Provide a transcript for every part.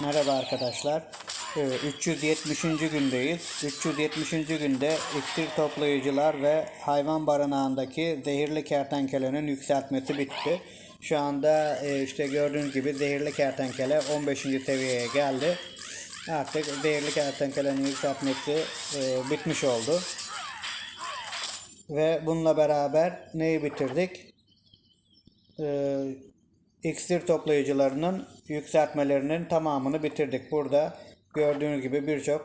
Merhaba arkadaşlar. Ee, 370. gündeyiz. 370. günde iksir toplayıcılar ve hayvan barınağındaki zehirli kertenkelenin yükseltmesi bitti. Şu anda e, işte gördüğünüz gibi zehirli kertenkele 15. seviyeye geldi. Artık zehirli kertenkelenin yükseltmesi e, bitmiş oldu. Ve bununla beraber neyi bitirdik? İksir toplayıcılarının yükseltmelerinin tamamını bitirdik. Burada gördüğünüz gibi birçok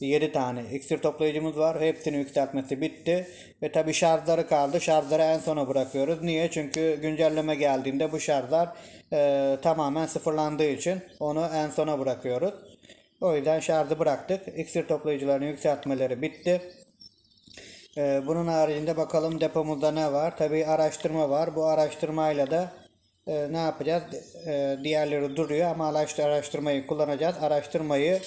7 tane iksir toplayıcımız var. Hepsinin yükseltmesi bitti. Ve tabi şarjları kaldı. Şarjları en sona bırakıyoruz. Niye? Çünkü güncelleme geldiğinde bu şarjlar e, tamamen sıfırlandığı için onu en sona bırakıyoruz. O yüzden şarjı bıraktık. İksir toplayıcıların yükseltmeleri bitti. Ee, bunun haricinde bakalım depomuzda ne var? Tabii araştırma var. Bu araştırmayla da e, ne yapacağız? E, diğerleri duruyor ama araş- araştırmayı kullanacağız. Araştırmayı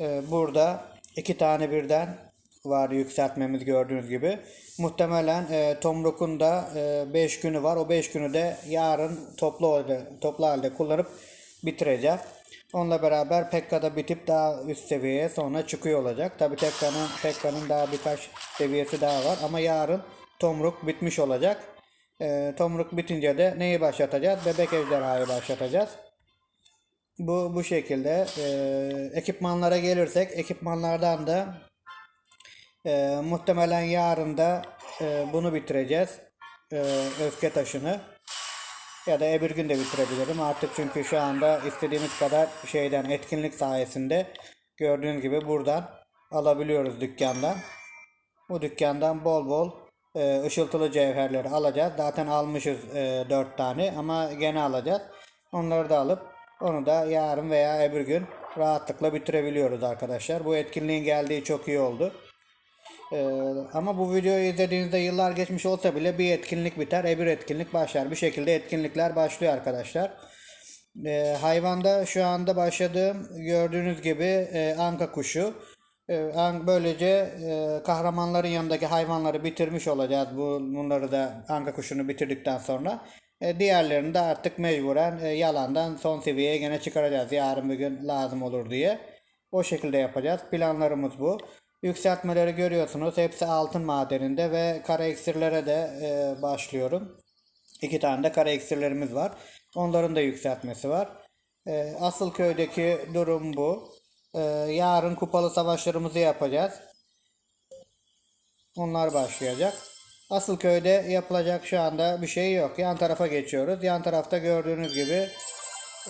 e, burada iki tane birden var yükseltmemiz gördüğünüz gibi. Muhtemelen e, Tomruk'un da 5 günü var. O 5 günü de yarın toplu halde, toplu halde kullanıp bitireceğim. Onunla beraber Pekka'da bitip daha üst seviyeye sonra çıkıyor olacak. Tabi Pekka'nın Pekka'nın daha birkaç seviyesi daha var ama yarın Tomruk bitmiş olacak. Ee, Tomruk bitince de neyi başlatacağız? Bebek ejderhayı başlatacağız. Bu bu şekilde. Ee, ekipmanlara gelirsek ekipmanlardan da e, muhtemelen yarın da e, bunu bitireceğiz. E, öfke taşını. Ya da bir gün de bitirebilirim artık çünkü şu anda istediğimiz kadar şeyden etkinlik sayesinde gördüğünüz gibi buradan alabiliyoruz dükkandan. Bu dükkandan bol bol e, ışıltılı cevherleri alacağız. Zaten almışız e, 4 tane ama gene alacağız. Onları da alıp onu da yarın veya öbür gün rahatlıkla bitirebiliyoruz arkadaşlar. Bu etkinliğin geldiği çok iyi oldu. Ee, ama bu videoyu izlediğinizde yıllar geçmiş olsa bile bir etkinlik biter, öbür etkinlik başlar. Bir şekilde etkinlikler başlıyor arkadaşlar. Ee, hayvanda şu anda başladığım gördüğünüz gibi e, anka kuşu. Ee, böylece e, kahramanların yanındaki hayvanları bitirmiş olacağız. Bu, bunları da anka kuşunu bitirdikten sonra. E, diğerlerini de artık mecburen e, yalandan son seviyeye gene çıkaracağız. Yarın bir gün lazım olur diye. O şekilde yapacağız. Planlarımız bu. Yükseltmeleri görüyorsunuz. Hepsi altın madeninde ve kara iksirlere de başlıyorum. İki tane de kara iksirlerimiz var. Onların da yükseltmesi var. Asıl köydeki durum bu. E, yarın kupalı savaşlarımızı yapacağız. Onlar başlayacak. Asıl köyde yapılacak şu anda bir şey yok. Yan tarafa geçiyoruz. Yan tarafta gördüğünüz gibi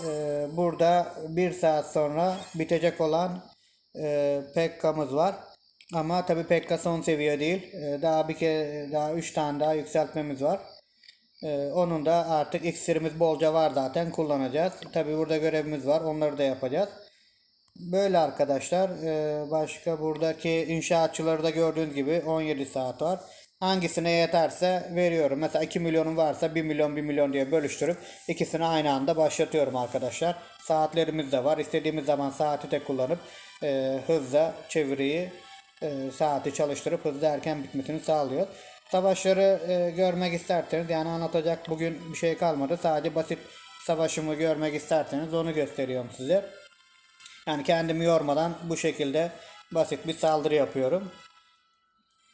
e, burada bir saat sonra bitecek olan e, Pekka'mız var. Ama tabi Pekka son seviye değil. E, daha bir kere daha 3 tane daha yükseltmemiz var. Onun da artık iksirimiz bolca var zaten kullanacağız. Tabi burada görevimiz var. Onları da yapacağız. Böyle arkadaşlar. E, başka buradaki inşaatçıları da gördüğünüz gibi 17 saat var. Hangisine yeterse veriyorum. Mesela 2 milyonum varsa 1 milyon 1 milyon diye bölüştürüp ikisini aynı anda başlatıyorum arkadaşlar. Saatlerimiz de var. İstediğimiz zaman saati de kullanıp e, hızla çeviriyi e, saati çalıştırıp hızlı erken bitmesini sağlıyor. Savaşları e, görmek isterseniz yani anlatacak bugün bir şey kalmadı. Sadece basit savaşımı görmek isterseniz onu gösteriyorum size. Yani kendimi yormadan bu şekilde basit bir saldırı yapıyorum.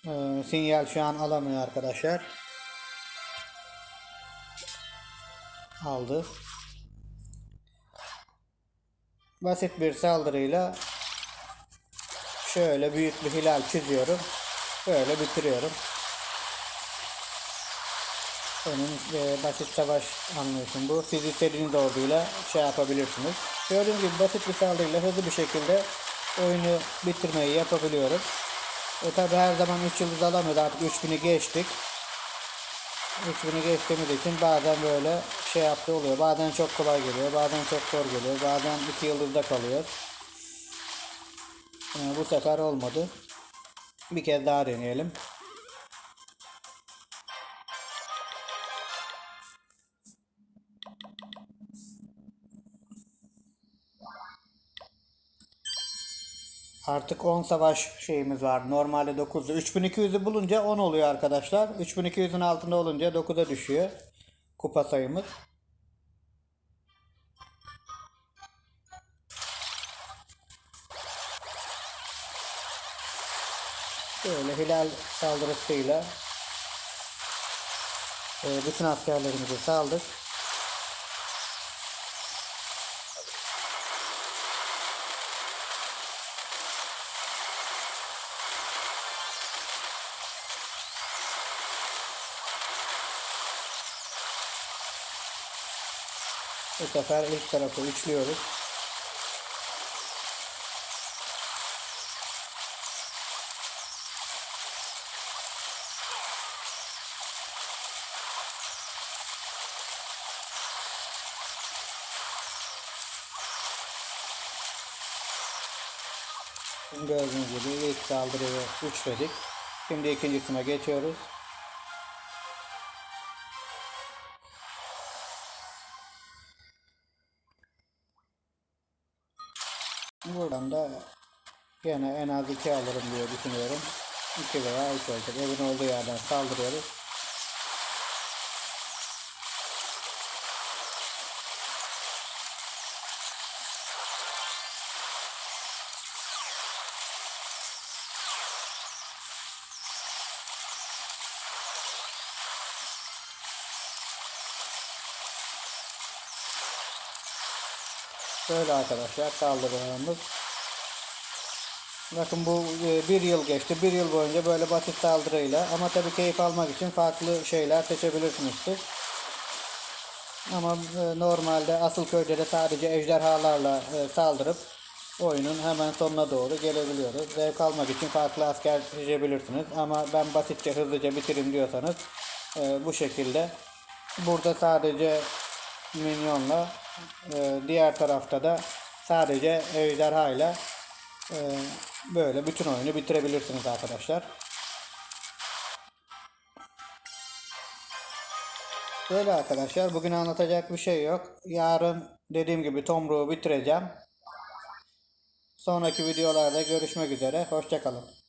Ee, sinyal şu an alamıyor arkadaşlar. Aldı. Basit bir saldırıyla şöyle büyük bir hilal çiziyorum. Böyle bitiriyorum. Benim e, basit savaş anlayışım bu. Siz istediğiniz orduyla şey yapabilirsiniz. Gördüğünüz gibi basit bir saldırıyla hızlı bir şekilde oyunu bitirmeyi yapabiliyorum. E tabi her zaman 3 yıldız alamıyoruz artık 3000'i geçtik. 3000'i geçtiğimiz için bazen böyle şey yaptığı oluyor. Bazen çok kolay geliyor, bazen çok zor geliyor, bazen 2 yıldızda kalıyor. E, bu sefer olmadı. Bir kez daha deneyelim. Artık 10 savaş şeyimiz var. Normalde 9'du. 3200'ü bulunca 10 oluyor arkadaşlar. 3200'ün altında olunca 9'a düşüyor. Kupa sayımız. Şöyle hilal saldırısıyla e, bütün askerlerimizi saldık. Bu sefer ilk tarafı üçlüyoruz. Gördüğünüz gibi ilk saldırıyı üçledik. Şimdi ikincisine geçiyoruz. Buradan da gene en az iki alırım diye düşünüyorum. 2 veya 3 olacak. Evin olduğu yerden saldırıyoruz. Böyle arkadaşlar saldırılarımız. Bakın bu e, bir yıl geçti. Bir yıl boyunca böyle basit saldırıyla ama tabii keyif almak için farklı şeyler seçebilirsiniz. Ama e, normalde asıl köyde de sadece ejderhalarla e, saldırıp oyunun hemen sonuna doğru gelebiliyoruz. Zevk almak için farklı asker seçebilirsiniz. Ama ben basitçe hızlıca bitireyim diyorsanız bu şekilde. Burada sadece minyonla e, diğer tarafta da sadece ejderha ile e, böyle bütün oyunu bitirebilirsiniz arkadaşlar. Böyle arkadaşlar bugün anlatacak bir şey yok. Yarın dediğim gibi Tomruğu bitireceğim. Sonraki videolarda görüşmek üzere. Hoşçakalın.